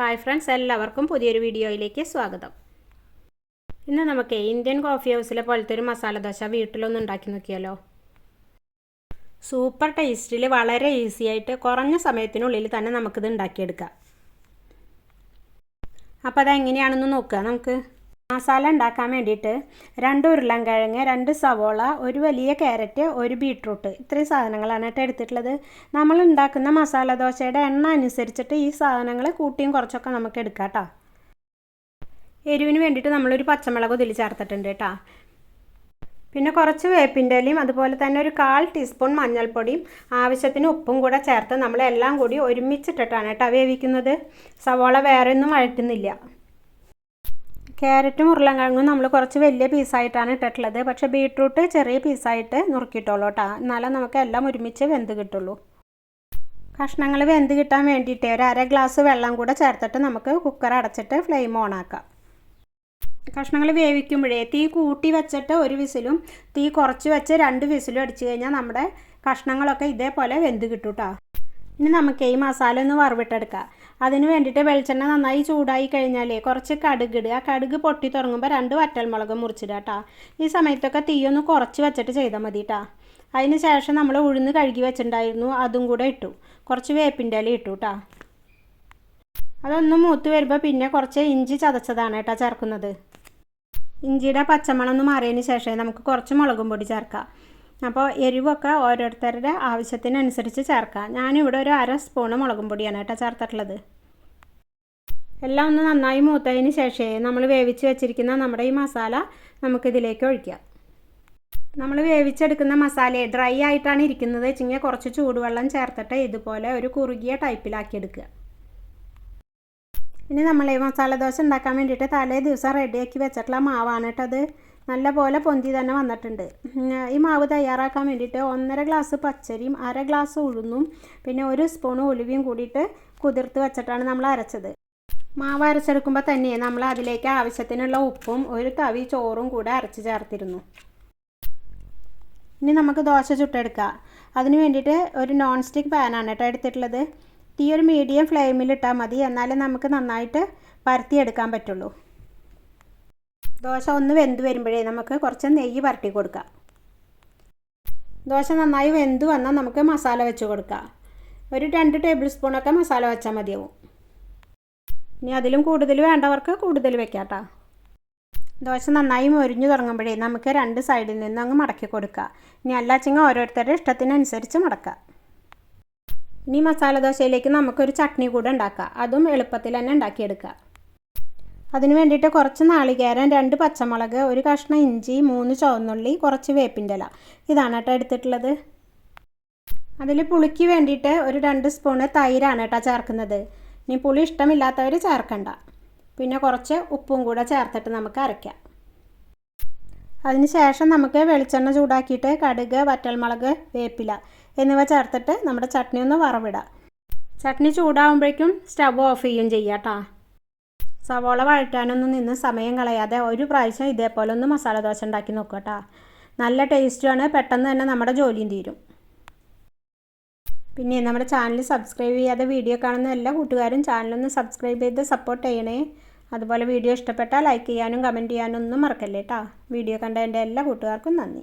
Hi friends എല്ലാവർക്കും പുതിയൊരു വീഡിയോയിലേക്ക് സ്വാഗതം. ഇന്ന് നമുക്ക് ഇന്ത്യൻ കോഫി ഹൗസിലെ പോലത്തെ ഒരു മസാല ദോശ വീട്ടിലൊന്ന് ഉണ്ടാക്കി നോക്കിയാലോ? സൂപ്പർ ടേസ്റ്റിൽ വളരെ ഈസി ആയിട്ട് കുറഞ്ഞ സമയത്തിനുള്ളിൽ തന്നെ നമുക്കിത് ഉണ്ടാക്കിയെടുക്കാം. അപ്പോൾ അതെങ്ങനെയാണെന്ന് നോക്കുക നമുക്ക്? മസാല ഉണ്ടാക്കാൻ വേണ്ടിയിട്ട് രണ്ട് ഉരുളൻകിഴങ്ങ് രണ്ട് സവോള ഒരു വലിയ ക്യാരറ്റ് ഒരു ബീട്രൂട്ട് ഇത്രയും സാധനങ്ങളാണ് കേട്ടോ എടുത്തിട്ടുള്ളത്. നമ്മൾ ഉണ്ടാക്കുന്ന മസാല ദോശയുടെ എണ്ണ അനുസരിച്ചിട്ട് ഈ സാധനങ്ങൾ കൂട്ടിയും കുറച്ചൊക്കെ നമുക്ക് എടുക്കാം കേട്ടോ. എരിവിന് വേണ്ടിയിട്ട് നമ്മളൊരു പച്ചമുളക് ഇതിൽ ചേർത്തിട്ടുണ്ട് കേട്ടോ. പിന്നെ കുറച്ച് വേപ്പിന്റെ ഇലയും അതുപോലെ തന്നെ ഒരു കാൽ ടീസ്പൂൺ മഞ്ഞൾപ്പൊടിയും ആവശ്യത്തിന് ഉപ്പും കൂടെ ചേർത്ത് നമ്മളെല്ലാം കൂടി ഒരുമിച്ചിട്ടിട്ടാണ് കേട്ടോ വേവിക്കുന്നത്. സവോള വേറെ ഒന്നും വഴറ്റുന്നില്ല. ക്യാരറ്റും ഉരുളൻകിഴങ്ങും നമ്മൾ കുറച്ച് വലിയ പീസായിട്ടാണ് ഇട്ടിട്ടുള്ളത്. പക്ഷേ ബീട്രൂട്ട് ചെറിയ പീസായിട്ട് നുറുക്കിയിട്ടുള്ളൂ കേട്ടോ. എന്നാലേ നമുക്ക് എല്ലാം ഒരുമിച്ച് വെന്ത് കിട്ടുള്ളൂ. കഷ്ണങ്ങൾ വെന്ത് കിട്ടാൻ വേണ്ടിയിട്ട് ഒരു അര ഗ്ലാസ് വെള്ളം കൂടെ ചേർത്തിട്ട് നമുക്ക് കുക്കർ അടച്ചിട്ട് ഫ്ലെയിം ഓൺ ആക്കാം. കഷ്ണങ്ങൾ വേവിക്കുമ്പോഴേ തീ കൂട്ടി വെച്ചിട്ട് ഒരു വിസിലും തീ കുറച്ച് വെച്ച് രണ്ട് വിസിലും അടിച്ചു കഴിഞ്ഞാൽ നമ്മുടെ കഷ്ണങ്ങളൊക്കെ ഇതേപോലെ വെന്ത് കിട്ടും കേട്ടോ. ഇനി നമുക്ക് ഈ മസാല ഒന്ന് വറവിട്ടെടുക്കാം. അതിന് വേണ്ടിയിട്ട് വെളിച്ചെണ്ണ നന്നായി ചൂടായി കഴിഞ്ഞാൽ കുറച്ച് കടുക് ഇടുക. കടുക് പൊട്ടി തുടങ്ങുമ്പോൾ രണ്ട് വറ്റൽമുളക് മുറിച്ചിടുക കേട്ടോ ഈ സമയത്തൊക്കെ തീയൊന്ന് കുറച്ച് വെച്ചിട്ട് ചെയ്താൽ മതി കേട്ടോ അതിന് ശേഷം നമ്മൾ ഉഴുന്ന് കഴുകി വെച്ചിട്ടുണ്ടായിരുന്നു. അതും കൂടെ ഇട്ടു. കുറച്ച് വേപ്പിന്റെ ഇല ഇട്ടു കേട്ടോ അതൊന്ന് മൂത്ത് വരുമ്പോൾ പിന്നെ കുറച്ച് ഇഞ്ചി ചതച്ചതാണ് കേട്ടോ ചേർക്കുന്നത്. ഇഞ്ചിയുടെ പച്ചമണം ഒന്ന് മാറിയതിന് ശേഷം നമുക്ക് കുറച്ച് മുളകും പൊടി ചേർക്കാം. അപ്പോൾ എരിവൊക്കെ ഓരോരുത്തരുടെ ആവശ്യത്തിനനുസരിച്ച് ചേർക്കാം. ഞാനിവിടെ ഒരു അര സ്പൂണ് മുളകും പൊടിയാണ് കേട്ടോ ചേർത്തിട്ടുള്ളത്. എല്ലാം ഒന്ന് നന്നായി മൂത്തതിന് ശേഷമേ നമ്മൾ വേവിച്ച് വെച്ചിരിക്കുന്ന നമ്മുടെ ഈ മസാല നമുക്കിതിലേക്ക് ഒഴിക്കാം. നമ്മൾ വേവിച്ചെടുക്കുന്ന മസാല ഡ്രൈ ആയിട്ടാണ് ഇരിക്കുന്നത്. വെച്ചെങ്കിൽ കുറച്ച് ചൂടുവെള്ളം ചേർത്തിട്ട് ഇതുപോലെ ഒരു കുറുകിയ ടൈപ്പിലാക്കി എടുക്കുക. ഇനി നമ്മൾ ഈ മസാല ദോശ ഉണ്ടാക്കാൻ വേണ്ടിയിട്ട് തലേ ദിവസം റെഡിയാക്കി വെച്ചിട്ടുള്ള മാവാണ് കേട്ടോ അത്. നല്ല പോലെ പൊന്തി തന്നെ വന്നിട്ടുണ്ട്. ഈ മാവ് തയ്യാറാക്കാൻ വേണ്ടിയിട്ട് ഒന്നര ഗ്ലാസ് പച്ചരിയും അര ഗ്ലാസ് ഉഴുന്നും പിന്നെ ഒരു സ്പൂൺ ഒലിവിയും കൂടിയിട്ട് കുതിർത്ത് വെച്ചിട്ടാണ് നമ്മൾ അരച്ചത്. മാവ് അരച്ചെടുക്കുമ്പോൾ തന്നെ നമ്മൾ അതിലേക്ക് ആവശ്യത്തിനുള്ള ഉപ്പും ഒരു തവി ചോറും കൂടെ അരച്ച് ചേർത്തിരുന്നു. ഇനി നമുക്ക് ദോശ ചുട്ടെടുക്കാം. അതിന് വേണ്ടിയിട്ട് ഒരു നോൺ സ്റ്റിക്ക് പാനാണ് കേട്ടോ എടുത്തിട്ടുള്ളത്. തീ ഒരു മീഡിയം ഫ്ലെയിമിലിട്ടാൽ മതി. എന്നാലേ നമുക്ക് നന്നായിട്ട് പരത്തിയെടുക്കാൻ പറ്റുള്ളൂ. ദോശ ഒന്ന് വെന്ത് വരുമ്പോഴേ നമുക്ക് കുറച്ച് നെയ്യ് പരട്ടി കൊടുക്കാം. ദോശ നന്നായി വെന്ത് വന്നാൽ നമുക്ക് മസാല വെച്ച് കൊടുക്കാം. ഒരു രണ്ട് ടേബിൾ സ്പൂണൊക്കെ മസാല വെച്ചാൽ മതിയാവും. ഇനി അതിലും കൂടുതൽ വേണ്ടവർക്ക് കൂടുതൽ വെക്കാട്ടോ കേട്ടോ. ദോശ നന്നായി മൊരിഞ്ഞു തുടങ്ങുമ്പോഴേ നമുക്ക് രണ്ട് സൈഡിൽ നിന്ന് അങ്ങ് മടക്കി കൊടുക്കാം. ഇനി അല്ലാച്ചെങ്കിൽ ഓരോരുത്തരുടെ ഇഷ്ടത്തിനനുസരിച്ച് മടക്കാം. ഇനി മസാല ദോശയിലേക്ക് നമുക്കൊരു ചട്നി കൂടെ ഉണ്ടാക്കാം. അതും എളുപ്പത്തിൽ തന്നെ ഉണ്ടാക്കിയെടുക്കുക അതിന് വേണ്ടിയിട്ട് കുറച്ച് നാളികേരം രണ്ട് പച്ചമുളക് ഒരു കഷ്ണം ഇഞ്ചി മൂന്ന് ചുവന്നുള്ളി കുറച്ച് വേപ്പിന്റെ ഇല. ഇതാണ് കേട്ടോ എടുത്തിട്ടുള്ളത്. അതിൽ പുളിക്ക് വേണ്ടിയിട്ട് ഒരു രണ്ട് സ്പൂണ് തൈരാണ് കേട്ടോ ചേർക്കുന്നത്. ഇനി പുളി ഇഷ്ടമില്ലാത്തവർ ചേർക്കണ്ട. പിന്നെ കുറച്ച് ഉപ്പും കൂടെ ചേർത്തിട്ട് നമുക്ക് അരയ്ക്കാം. അതിന് ശേഷം നമുക്ക് വെളിച്ചെണ്ണ ചൂടാക്കിയിട്ട് കടുക് വറ്റൽമുളക് വേപ്പില എന്നിവ ചേർത്തിട്ട് നമ്മുടെ ചട്നി ഒന്ന് വറവിടാം. ചട്നി ചൂടാകുമ്പോഴേക്കും സ്റ്റവ് ഓഫ് ചെയ്യും ചെയ്യാം കേട്ടോ. സവോള വഴറ്റാനൊന്നും നിന്ന് സമയം കളയാതെ ഒരു പ്രാവശ്യം ഇതേപോലെ ഒന്ന് മസാല ദോശ ഉണ്ടാക്കി നോക്കുക കേട്ടോ. നല്ല ടേസ്റ്റുമാണ് പെട്ടെന്ന് തന്നെ നമ്മുടെ ജോലിയും തീരും. പിന്നെ നമ്മുടെ ചാനൽ സബ്സ്ക്രൈബ് ചെയ്യാതെ വീഡിയോ കാണുന്ന എല്ലാ കൂട്ടുകാരും ചാനലൊന്ന് സബ്സ്ക്രൈബ് ചെയ്ത് സപ്പോർട്ട് ചെയ്യണേ. അതുപോലെ വീഡിയോ ഇഷ്ടപ്പെട്ടാൽ ലൈക്ക് ചെയ്യാനും കമന്റ് ചെയ്യാനും ഒന്നും മറക്കല്ലേ കേട്ടോ. വീഡിയോ കണ്ട എന്റെ എല്ലാ കൂട്ടുകാർക്കും നന്ദി.